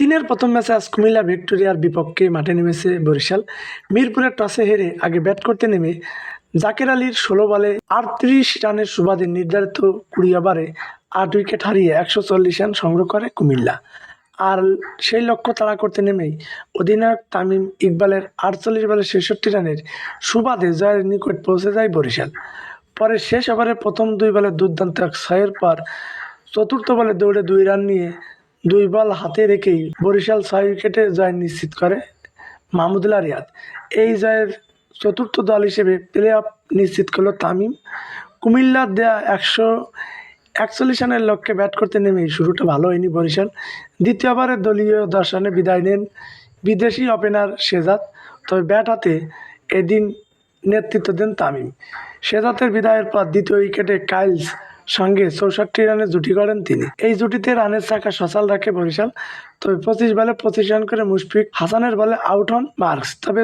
তিনের প্রথম ম্যাচে আজ কুমিল্লা ভিক্টোরিয়ার বিপক্ষে মাঠে নেমেছে বরিশাল। মিরপুরের টসে হেরে আগে ব্যাট করতে নেমে জাকের আলীর ষোলো বলে আটত্রিশ রানের সুবাদে নির্ধারিত কুড়ি ওভারে আট উইকেট হারিয়ে একশো চল্লিশ রান সংগ্রহ করে কুমিল্লা। আর সেই লক্ষ্য তাড়া করতে নেমেই অধিনায়ক তামিম ইকবালের আটচল্লিশ বলে ছেষট্টি রানের সুবাদে জয়ের নিকট পৌঁছে যায় বরিশাল। পরে শেষ ওভারে প্রথম দুই বলে দুর্দান্ত এক ছয়ের পর চতুর্থ বলে দৌড়ে দুই রান নিয়ে দুই বল হাতে রেখেই বরিশাল ছয় উইকেটে জয় নিশ্চিত করে মাহমুদুল্লাহ রিয়াদ এই জয়ের চতুর্থ দল হিসেবে প্লে অফ নিশ্চিত করল তামিম। কুমিল্লার দেয়া একশো একচল্লিশ রানের লক্ষ্যে ব্যাট করতে নেমেই শুরুটা ভালো হয়নি বরিশাল। দ্বিতীয়বারে দলীয় দশ রানে বিদায় নেন বিদেশি ওপেনার শেজাদ। তবে ব্যাট হাতে এদিন নেতৃত্ব দেন তামিম। শেজাতের বিদায়ের পর দ্বিতীয় উইকেটে কাইলস সঙ্গে চৌষট্টি রানে জুটি করেন তিনি। এই জুটিতে রানের চাকা সচাল রাখে বরিশাল। তবে পঁচিশ বলে পঁচিশ রান করে মুশফিক হাসানের বলে আউট হন মার্কস। তবে